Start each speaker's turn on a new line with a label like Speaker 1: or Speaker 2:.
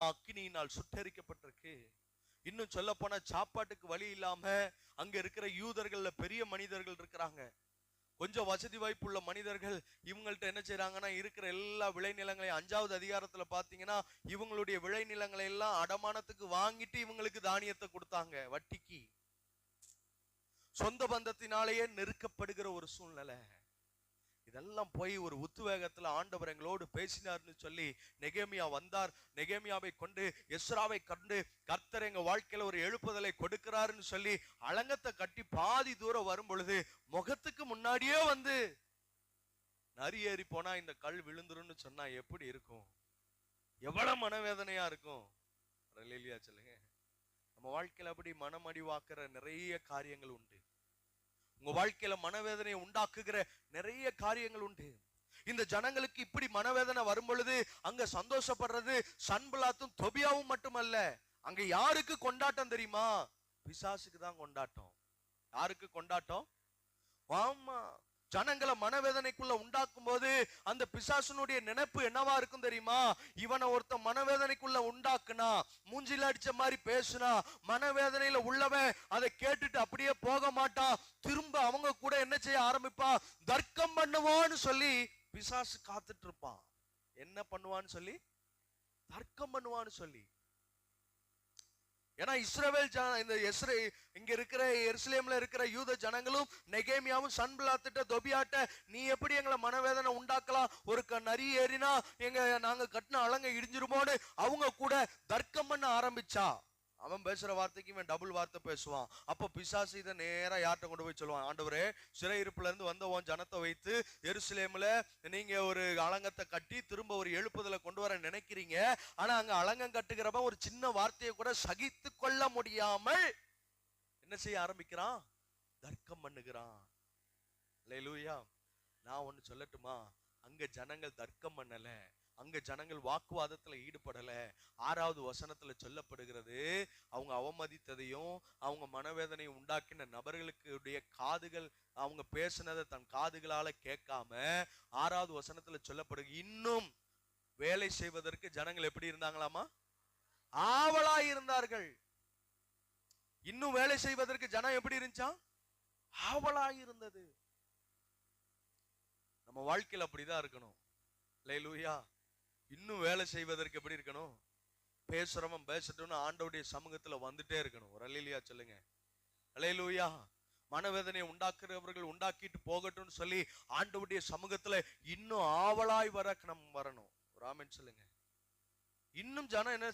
Speaker 1: அக்னியினால் சுட்டரிக்கப்பட்டிருக்கு. இன்னும் சொல்ல போனா சாப்பாட்டுக்கு வழி இல்லாம அங்க இருக்கிற யூதர்கள்ல பெரிய மனிதர்கள் இருக்கிறாங்க. கொஞ்சம் வசதி வாய்ப்புள்ள மனிதர்கள் இவங்கள்ட்ட என்ன செய்யறாங்கன்னா இருக்கிற எல்லா விளைநிலங்களையும் அஞ்சாவது அதிகாரத்துல பாத்தீங்கன்னா இவங்களுடைய விளைநிலங்களை எல்லாம் அடமானத்துக்கு வாங்கிட்டு இவங்களுக்கு தானியத்தை கொடுத்தாங்க வட்டிக்கு. சொந்த பந்தத்தினாலேயே நெருக்கப்படுகிற ஒரு சூழ்நிலை. இதெல்லாம் போய் ஒரு உத்வேகத்துல ஆண்டவர் எங்களோடு பேசினார்னு சொல்லி நெகேமியா வந்தார். நெகேமியாவை கொண்டு எஸ்ராவை கண்டு கர்த்தர் எங்க வாழ்க்கையில ஒரு எழுப்புதலை கொடுக்கிறாருன்னு சொல்லி அலங்கத்தை கட்டி பாதி தூரம் வரும் பொழுது முகத்துக்கு முன்னாடியே வந்து நரி ஏறி போனா இந்த கல் விழுந்துரும்னு சொன்னா எப்படி இருக்கும்? எவ்வளவு மனவேதனையா இருக்கும்? இல்லையா சொல்லுங்க. நம்ம வாழ்க்கையில அப்படி மனமடிவாக்குற நிறைய காரியங்கள் உண்டு. உங்க வாழ்க்கையில மனவேதனையை உண்டாக்குகிற நிறைய காரியங்கள் உண்டு. இந்த ஜனங்களுக்கு இப்படி மனவேதனை வரும் பொழுது அங்க சந்தோஷப்படுறது சன்பலாத்தும் தொபியாவும் மட்டுமல்ல. அங்க யாருக்கு கொண்டாட்டம் தெரியுமா? பிசாசுக்கு தான் கொண்டாட்டம். யாருக்கு கொண்டாட்டம்? ஆமா. ஜனங்களை மனவேதனைக்குள்ள உண்டாக்கும் போது அந்த பிசாசுனுடைய நினைப்பு என்னவா இருக்கும் தெரியுமா? இவனை ஒருத்த மனவேதனைக்குள்ள உண்டாக்குனா மூஞ்சில அடிச்ச மாதிரி பேசுனா மனவேதனையில உள்ளவன் என்ன ஆரம்பிப்பா தர்க்கம் பண்ணுவான்னு சொல்லி பிசாசு காத்துட்டு இருப்பான் என்ன பண்ணுவான்னு சொல்லி? தர்க்கம் பண்ணுவான்னு சொல்லி. ஏன்னா இஸ்ரவேல் ஜன இந்த எஸ்ரே இங்க இருக்கிற எருசலேம்ல இருக்கிற யூத ஜனங்களும் நெகேமியாவும் சன்பிளாத்திட்ட தொபியாட்ட நீ எப்படி எங்களை மனவேதனை உண்டாக்கலாம்? ஒரு க நரி ஏறினா எங்க நாங்க கட்டின அலங்க இடிஞ்சிருமோன்னு அவங்க கூட தர்க்கம் பண்ண ஆரம்பிச்சா. அவன் பேசுற வார்த்தைக்கு இவன் டபுள் வார்த்தை பேசுவான். அப்போ பிசாசு இதை நேரா யார்கிட்ட கொண்டு போய் சொல்லுவான்? ஆண்டவரே சிறையிருப்புல இருந்து வந்த உன் ஜனத்தை வைத்து எருசலேம்ல நீங்க ஒரு அலங்கத்தை கட்டி திரும்ப ஒரு எழுப்புதலை கொண்டு வர நினைக்கிறீங்க. ஆனா அங்க அலங்கம் கட்டுகிறப்ப ஒரு சின்ன வார்த்தையை கூட சகித்து கொள்ள முடியாமல் என்ன செய்ய ஆரம்பிக்கிறான்? தர்க்கம் பண்ணுகிறான். லூயா நான் ஒண்ணு சொல்லட்டுமா? அங்க ஜனங்கள் தர்க்கம் பண்ணல அங்க ஜனங்கள் வாக்குவாதத்துல ஈடுபடல. ஆறாவது வசனத்துல சொல்லப்படுகிறது அவங்க அவமதித்ததையும் அவங்க மனவேதனை உண்டாக்கின நபர்களுக்குடைய காதுகள் அவங்க பேசினதை தன் காதுகளால கேட்காம ஆறாவது வசனத்துல சொல்லப்படுது இன்னும் வேலை செய்வதற்கு ஜனங்கள் எப்படி இருந்தாங்களாமா? ஆவலா இருந்தார்கள். இன்னும் வேலை செய்வதற்கு ஜனம் எப்படி இருந்துச்சா? ஆவலா இருந்தது. நம்ம வாழ்க்கையில அப்படிதான் இருக்கணும். லேலூயா இன்னும் வேலை செய்வதற்கு எப்படி இருக்கணும்? பேசுறவன் பேசட்டும்னு ஆண்டவுடைய சமூகத்துல வந்துட்டே இருக்கணும். ஒரு அலையிலியா சொல்லுங்க. அலையிலூயா மனவேதனையை உண்டாக்குறவர்கள் உண்டாக்கிட்டு போகட்டும்னு சொல்லி ஆண்டவுடைய சமூகத்துல இன்னும் ஆவலாய் வர நம்ம வரணும். ராமன் சொல்லுங்க. இன்னும் ஜனம் என்ன